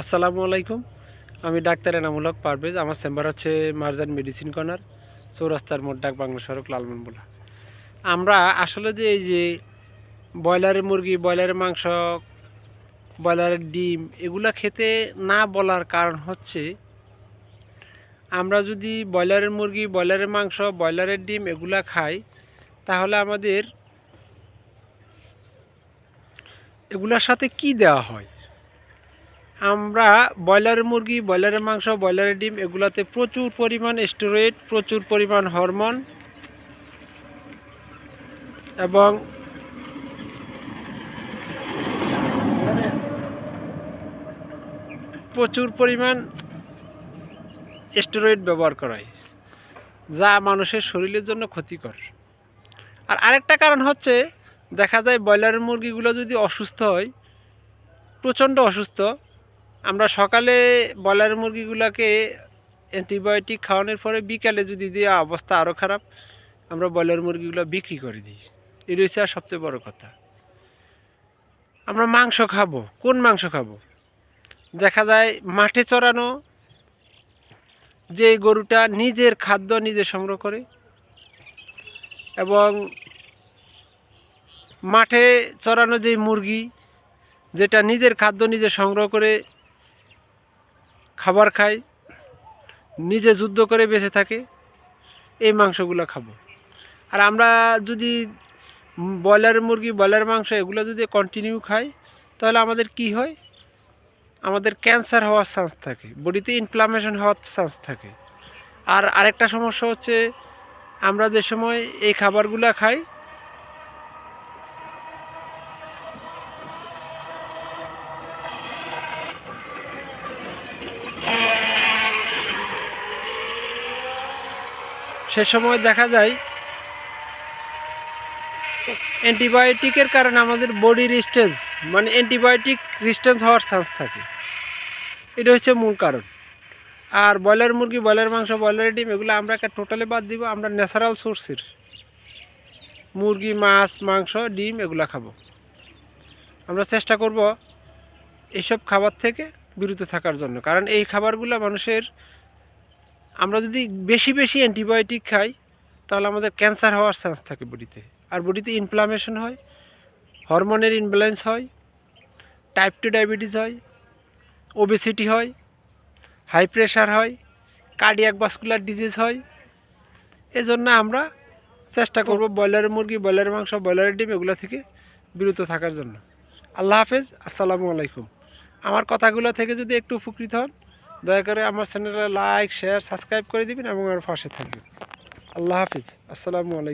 আসসালামু আলাইকুম। আমি ডাক্তার এনামূলক পারভেজ। আমার চেম্বার হচ্ছে মার্জান মেডিসিন কর্নার, চৌরাস্তার মোট ডাক বাংলা সড়ক লালমনবোলা আমরা আসলে যে এই যে ব্রয়লারের মুরগি, ব্রয়লারের মাংস, ব্রয়লারের ডিম, এগুলা খেতে না বলার কারণ হচ্ছে, আমরা যদি ব্রয়লারের মুরগি, ব্রয়লারের মাংস, ব্রয়লারের ডিম এগুলা খাই, তাহলে আমাদের এগুলার সাথে কি দেওয়া হয়? আমরা ব্রয়লারের মুরগি, ব্রয়লারের মাংস, ব্রয়লারের ডিম, এগুলাতে প্রচুর পরিমাণ স্টেরয়েড, প্রচুর পরিমাণ হরমোন এবং প্রচুর পরিমাণ স্টেরয়েড ব্যবহার করা হয়, যা মানুষের শরীরের জন্য ক্ষতিকর। আর আরেকটা কারণ হচ্ছে, দেখা যায় ব্রয়লারের মুরগিগুলো যদি অসুস্থ হয়, প্রচণ্ড অসুস্থ আমরা সকালে ব্রয়লার মুরগিগুলোকে অ্যান্টিবায়োটিক খাওয়ানোর পরে বিকালে যদি দিয়ে অবস্থা আরও খারাপ, আমরা ব্রয়লার মুরগিগুলো বিক্রি করে দিই। এই রয়েছে আর সবচেয়ে বড় কথা। আমরা মাংস খাব। কোন মাংস খাব? দেখা যায় মাঠে চড়ানো যে গরুটা নিজের খাদ্য নিজে সংগ্রহ করে এবং মাঠে চড়ানো যে মুরগি, যেটা নিজের খাদ্য নিজে সংগ্রহ করে খাবার খাই নিজে যুদ্ধ করে বেঁচে থাকে, এই মাংসগুলো খাব। আর আমরা যদি ব্রয়লার মুরগি, ব্রয়লার মাংস এগুলো যদি কন্টিনিউ খাই, তাহলে আমাদের কি হয়? আমাদের ক্যান্সার হওয়ার চান্স থাকে, বডিতে ইনফ্লামেশন হওয়ার চান্স থাকে। আর আরেকটা সমস্যা হচ্ছে, আমরা যে সময় এই খাবারগুলো খাই সে সময় দেখা যায় অ্যান্টিবায়োটিকের কারণে আমাদের বডি রিস্টেন্স মানে অ্যান্টিবায়োটিক রিস্টেন্স হওয়ার চান্স থাকে। এটা হচ্ছে মূল কারণ। আর ব্রয়লার মুরগি, ব্রয়লার মাংস ব্রয়লার ডিম, এগুলো আমরা একটা টোটালি বাদ দিব, আমরা ন্যাচারাল সোর্সের মুরগি, মাছ, মাংস, ডিম, এগুলো খাব। আমরা চেষ্টা করব এইসব খাবার থেকে বিরত থাকার জন্য। কারণ এই খাবারগুলো মানুষের আমরা যদি বেশি বেশি অ্যান্টিবায়োটিক খাই, তাহলে আমাদের ক্যান্সার হওয়ার চান্স থাকে বডিতে। আর বডিতে ইনফ্লামেশন হয় হরমোনের ইনব্যালেন্স হয় টাইপ টু ডায়াবেটিস হয় ওবেসিটি হয় হাই প্রেশার হয় কার্ডিয়াক ভাস্কুলার ডিজিজ হয়। এজন্য আমরা চেষ্টা করব ব্রয়লারের মুরগি ব্রয়লারের মাংস ব্রয়লারের ডিম এগুলো থেকে বিরত থাকার জন্য। আল্লাহ হাফেজ, আসসালামু আলাইকুম। আমার কথাগুলো থেকে যদি একটু উপকৃত হন দয়া করে আমার চ্যানেলে লাইক, শেয়ার, সাবস্ক্রাইব করে দিবেন এবং আমার পাশে থাকবেন। আল্লাহ হাফিজ। আসসালামু আলাইকুম।